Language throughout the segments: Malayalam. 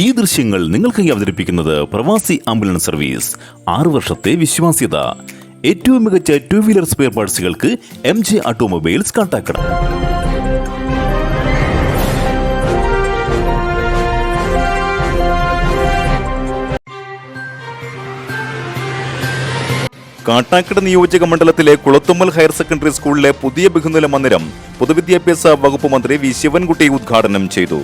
ഈ ദൃശ്യങ്ങൾ നിങ്ങൾക്കായി അവതരിപ്പിക്കുന്നത് പ്രവാസി ആംബുലൻസ് സർവീസ്. ആറു വർഷത്തെ വിശ്വാസ്യത. ഏറ്റവും മികച്ച two wheeler spare പാർട്സുകൾക്ക് M J automobiles contact Kattakada നിയോജക മണ്ഡലത്തിലെ കുളത്തുമ്മൽ ഹയർ സെക്കൻഡറി സ്കൂളിലെ പുതിയ ബഹുനില മന്ദിരം പൊതുവിദ്യാഭ്യാസ വകുപ്പ് മന്ത്രി വി ശിവൻകുട്ടി ഉദ്ഘാടനം ചെയ്തു.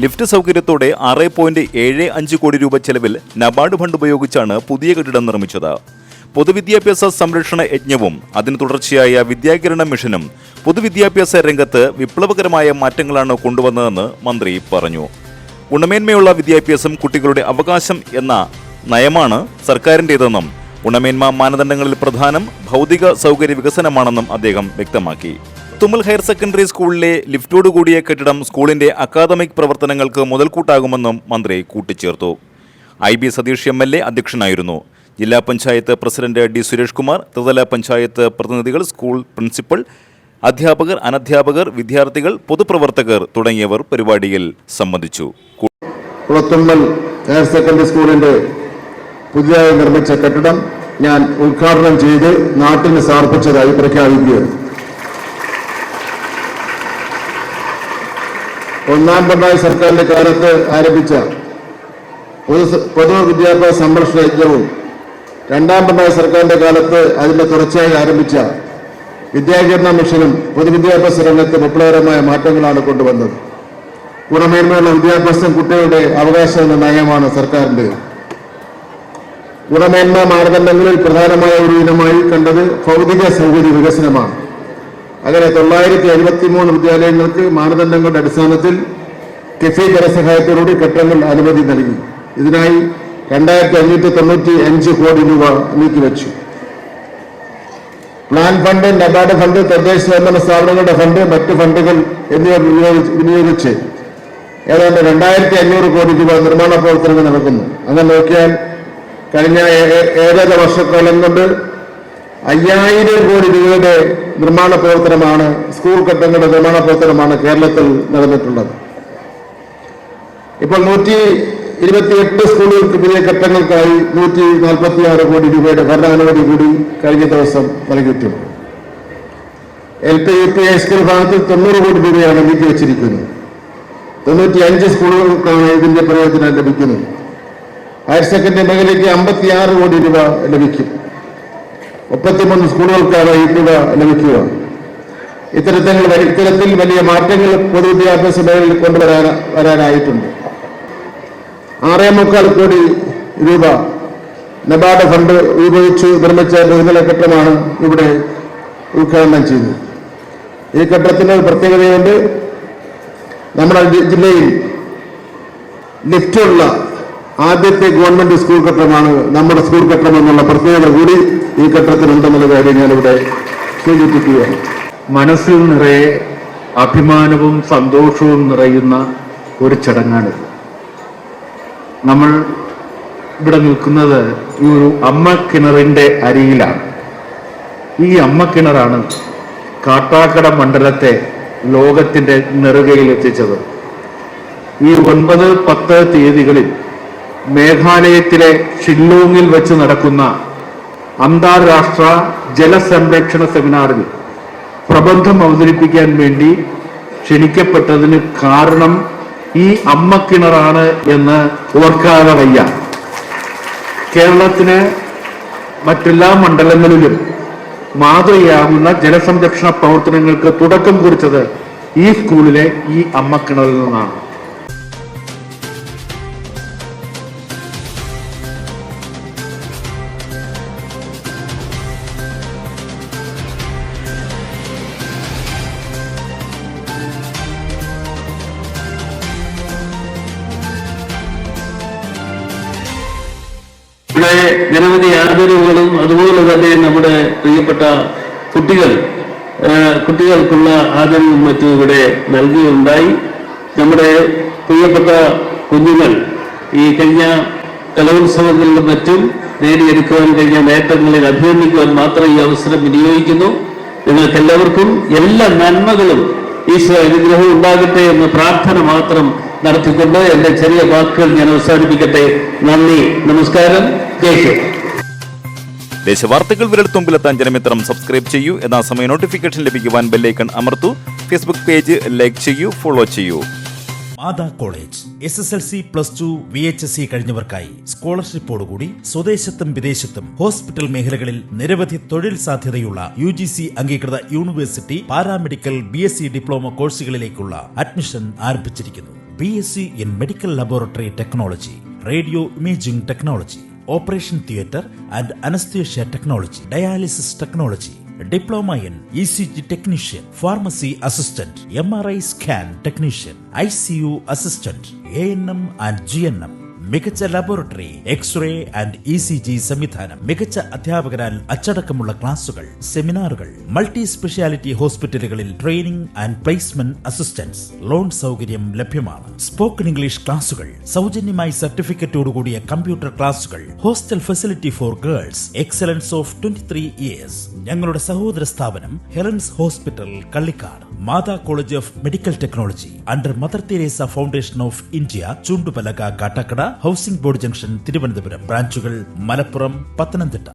ലിഫ്റ്റ് സൗകര്യത്തോടെ ആറ് പോയിന്റ് ഏഴ് അഞ്ച് കോടി രൂപ ചെലവിൽ നബാർഡ് ഫണ്ട് ഉപയോഗിച്ചാണ് പുതിയ കെട്ടിടം നിർമ്മിച്ചത്. പൊതുവിദ്യാഭ്യാസ സംരക്ഷണ യജ്ഞവും അതിന് തുടർച്ചയായ വിദ്യാകിരണ മിഷനും പൊതുവിദ്യാഭ്യാസ രംഗത്ത് വിപ്ലവകരമായ മാറ്റങ്ങളാണ് കൊണ്ടുവന്നതെന്ന് മന്ത്രി പറഞ്ഞു. ഗുണമേന്മയുള്ള വിദ്യാഭ്യാസം കുട്ടികളുടെ അവകാശം എന്ന നയമാണ് സർക്കാരിന്റെതെന്നും ഗുണമേന്മ മാനദണ്ഡങ്ങളിൽ പ്രധാനം ഭൗതിക സൗകര്യ വികസനമാണെന്നും അദ്ദേഹം വ്യക്തമാക്കി. തുമ്മൽ ഹയർ സെക്കൻഡറി സ്കൂളിലെ ലിഫ്റ്റോട് കൂടിയ കെട്ടിടം സ്കൂളിന്റെ അക്കാദമിക് പ്രവർത്തനങ്ങൾക്ക് മുതൽക്കൂട്ടാകുമെന്നും മന്ത്രി കൂട്ടിച്ചേർത്തു. I B Satheesh M L A അധ്യക്ഷനായിരുന്നു. ജില്ലാ പഞ്ചായത്ത് പ്രസിഡന്റ് ഡി സുരേഷ് കുമാർ ത്രിതല പഞ്ചായത്ത് പ്രതിനിധികൾ സ്കൂൾ പ്രിൻസിപ്പൽ അധ്യാപകർ അനധ്യാപകർ വിദ്യാർത്ഥികൾ പൊതുപ്രവർത്തകർ തുടങ്ങിയവർ പരിപാടിയിൽ സംബന്ധിച്ചു. ഹയർ സെക്കൻഡറി സ്കൂളിന്റെ പുതിയതായി നിർമ്മിച്ച കെട്ടിടം ഞാൻ ഉദ്ഘാടനം ചെയ്ത് നാട്ടിന് സമർപ്പിച്ചതായി പ്രഖ്യാപിക്കുകയാണ്. ഒന്നാം പിണറായി സർക്കാരിന്റെ കാലത്ത് ആരംഭിച്ച പൊതു പൊതുവിദ്യാഭ്യാസ സംരക്ഷണ യജ്ഞവും രണ്ടാം പിണറായി സർക്കാരിന്റെ കാലത്ത് അതിന്റെ തുടർച്ചയായി ആരംഭിച്ച വിദ്യാകരണ മിഷനും പൊതുവിദ്യാഭ്യാസ രംഗത്ത് വിപ്ലവകരമായ മാറ്റങ്ങളാണ് കൊണ്ടുവന്നത്. ഗുണമേന്മയുള്ള വിദ്യാഭ്യാസം കുട്ടികളുടെ അവകാശം എന്ന നയമാണ് സർക്കാരിന്റെ. ഗുണമേന്മ മാനദണ്ഡങ്ങളിൽ പ്രധാനമായ ഒരു ഇനമായി കണ്ടത് ഭൗതിക സൗകര്യ വികസനമാണ്. അങ്ങനെ തൊള്ളായിരത്തി എഴുപത്തി മൂന്ന് വിദ്യാലയങ്ങൾക്ക് മാനദണ്ഡങ്ങളുടെ അടിസ്ഥാനത്തിൽ കിഫി ധനസഹായത്തോടുകൂടി കെട്ടിടങ്ങൾ അനുമതി നൽകി. ഇതിനായി രണ്ടായിരത്തി അഞ്ഞൂറ്റി തൊണ്ണൂറ്റി അഞ്ച് കോടി രൂപ നീക്കിവെച്ചു. പ്ലാൻ ഫണ്ട് നബാർഡ് ഫണ്ട് തദ്ദേശ സ്വയംഭരണ സ്ഥാപനങ്ങളുടെ ഫണ്ട് മറ്റ് ഫണ്ടുകൾ എന്നിവ വിനിയോഗിച്ച് ഏതാണ്ട് രണ്ടായിരത്തി അഞ്ഞൂറ് കോടി രൂപ നിർമ്മാണ പ്രവർത്തനങ്ങൾ നടക്കുന്നു. അങ്ങനെ നോക്കിയാൽ കഴിഞ്ഞ ഏഴര വർഷക്കാലം കൊണ്ട് അയ്യായിരം കോടി രൂപയുടെ നിർമ്മാണ പ്രവർത്തനമാണ് സ്കൂൾ കെട്ടിടങ്ങളുടെ നിർമ്മാണ പ്രവർത്തനമാണ് കേരളത്തിൽ നടന്നിട്ടുള്ളത്. ഇപ്പോൾ നൂറ്റി ഇരുപത്തിയെട്ട് സ്കൂളുകൾക്ക് പുതിയ കെട്ടിടങ്ങൾക്കായി നൂറ്റി നാൽപ്പത്തി ആറ് കോടി രൂപയുടെ ഭരണാനുമതി കൂടി കഴിഞ്ഞ ദിവസം നൽകിയിട്ടുണ്ട് L P U P high school ഭാഗത്ത് തൊണ്ണൂറ് കോടി രൂപയാണ് നീക്കി വെച്ചിരിക്കുന്നത് തൊണ്ണൂറ്റി അഞ്ച് സ്കൂളുകൾക്കാണ് ഇതിന്റെ പ്രയോജനം ലഭിക്കുന്നത്. ഹയർ സെക്കൻഡറി മേഖലയ്ക്ക് അമ്പത്തിയാറ് കോടി രൂപ ലഭിക്കും. മുപ്പത്തിമൂന്ന് സ്കൂളുകൾക്കാണ് ഈ തുക ലഭിക്കുക. ഇത്തരത്തിൽ ഇത്തരത്തിൽ വലിയ മാറ്റങ്ങൾ പൊതുവിദ്യാഭ്യാസ മേഖലയിൽ കൊണ്ടുവരാൻ വരാനായിട്ടുണ്ട്. ആറേ മുക്കാൽ കോടി രൂപ നബാർഡ് ഫണ്ട് ഉപയോഗിച്ച് നിർമ്മിച്ച ബഹുനില കെട്ടിടമാണ് ഇവിടെ ഉദ്ഘാടനം ചെയ്തത്. ഈ കെട്ടിടത്തിന് ഒരു പ്രത്യേകതയുണ്ട്. നമ്മുടെ ജില്ലയിൽ ലിഫ്റ്റുള്ള ആദ്യത്തെ ഗവൺമെന്റ് സ്കൂൾ കെട്ടിടമാണ് നമ്മുടെ സ്കൂൾ കെട്ടിടം എന്നുള്ള പ്രത്യേകത കൂടി ഈ കെട്ടിടത്തിനുണ്ടെന്നുള്ള കാര്യം ഞാനിവിടെ സൂചിപ്പിക്കുകയാണ്. മനസ്സിൽ നിറയെ അഭിമാനവും സന്തോഷവും നിറയുന്ന ഒരു ചടങ്ങാണിത്. നമ്മൾ ഇവിടെ നിൽക്കുന്നത് ഈ ഒരു അമ്മക്കിണറിന്റെ അരിയിലാണ്. ഈ അമ്മക്കിണറാണ് കാട്ടാക്കട മണ്ഡലത്തെ ലോകത്തിന്റെ നെറുകയിൽ എത്തിച്ചത് ഈ ഒൻപത് പത്ത് തീയതികളിൽ മേഘാലയത്തിലെ ഷില്ലോങ്ങിൽ വെച്ച് നടക്കുന്ന അന്താരാഷ്ട്ര ജലസംരക്ഷണ സെമിനാറിൽ പ്രബന്ധം അവതരിപ്പിക്കാൻ വേണ്ടി ക്ഷണിക്കപ്പെട്ടതിന് കാരണം ഈ അമ്മക്കിണറാണ് എന്ന് ഓർക്കാതെ വയ്യ. കേരളത്തിന് മറ്റെല്ലാ മണ്ഡലങ്ങളിലും മാതൃകയാകുന്ന ജലസംരക്ഷണ പ്രവർത്തനങ്ങൾക്ക് തുടക്കം കുറിച്ചത് ഈ സ്കൂളിലെ ഈ അമ്മക്കിണറിൽ നിന്നാണ്. ഇവിടെ നിരവധി ആദരവുകളും അതുപോലെ തന്നെ നമ്മുടെ പ്രിയപ്പെട്ട കുട്ടികൾ കുട്ടികൾക്കുള്ള ആദരവും മറ്റും ഇവിടെ നൽകുകയുണ്ടായി. നമ്മുടെ പ്രിയപ്പെട്ട കുഞ്ഞുങ്ങൾ ഈ കഴിഞ്ഞ കലോത്സവങ്ങളിലും മറ്റും നേടിയെടുക്കുവാൻ കഴിഞ്ഞ നേട്ടങ്ങളിൽ അഭിനന്ദിക്കുവാൻ മാത്രം ഈ അവസരം വിനിയോഗിക്കുന്നു. നിങ്ങൾക്ക് എല്ലാവർക്കും എല്ലാ നന്മകളും ഈശ്വര അനുഗ്രഹം ഉണ്ടാകട്ടെ എന്ന് പ്രാർത്ഥന മാത്രം നടത്തിക്കൊണ്ട് എന്റെ ചെറിയ വാക്കുകൾ ഞാൻ അവസാനിപ്പിക്കട്ടെ. നന്ദി നമസ്കാരം. ജയ് ദേശവാർത്തകൾ വിരൽത്തുമ്പിലെത്താൻ ജനമിത്രം സബ്സ്ക്രൈബ് ചെയ്യൂ. എന്നാ സമയം നോട്ടിഫിക്കേഷൻ ലഭിക്കുവാൻ ബെല്ലൈക്കൺ അമർത്തു. ഫേസ്ബുക്ക് പേജ് ലൈക്ക് ചെയ്യൂ ഫോളോ ചെയ്യൂ. Matha college S S L C plus two V H S C കഴിഞ്ഞവർക്കായി സ്കോളർഷിപ്പോടുകൂടി സ്വദേശത്തും വിദേശത്തും ഹോസ്പിറ്റൽ മേഖലകളിൽ നിരവധി തൊഴിൽ സാധ്യതയുള്ള യു ജി സി അംഗീകൃത university paramedical B S C diploma കോഴ്സുകളിലേക്കുള്ള admission ആരംഭിച്ചിരിക്കുന്നു. B S C in medical laboratory technology radio imaging technology operation theatre and anaesthesia technology dialysis technology diploma in E C G technician pharmacy assistant M R I scan technician I C U assistant A N M and G N M മികച്ച laboratory x-ray and E C G സംവിധാനം മികച്ച അധ്യാപകരാൽ അച്ചടക്കമുള്ള ക്ലാസുകൾ സെമിനാറുകൾ മൾട്ടി സ്പെഷ്യാലിറ്റി ഹോസ്പിറ്റലുകളിൽ training and placement assistance loan സൗകര്യം ലഭ്യമാണ്. സ്പോക്കൺ ഇംഗ്ലീഷ് ക്ലാസുകൾ സൗജന്യമായി സർട്ടിഫിക്കറ്റോടുകൂടിയ കമ്പ്യൂട്ടർ ക്ലാസുകൾ hostel facility for girls excellence of twenty three years ഞങ്ങളുടെ സഹോദര സ്ഥാപനം Helen's hospital Kallikkad. Matha college of medical technology under Mother Teresa foundation of India Chundupalaka Kattakada. Housing board junction Thiruvananthapuram. ബ്രാഞ്ചുകൾ മലപ്പുറം പത്തനംതിട്ട.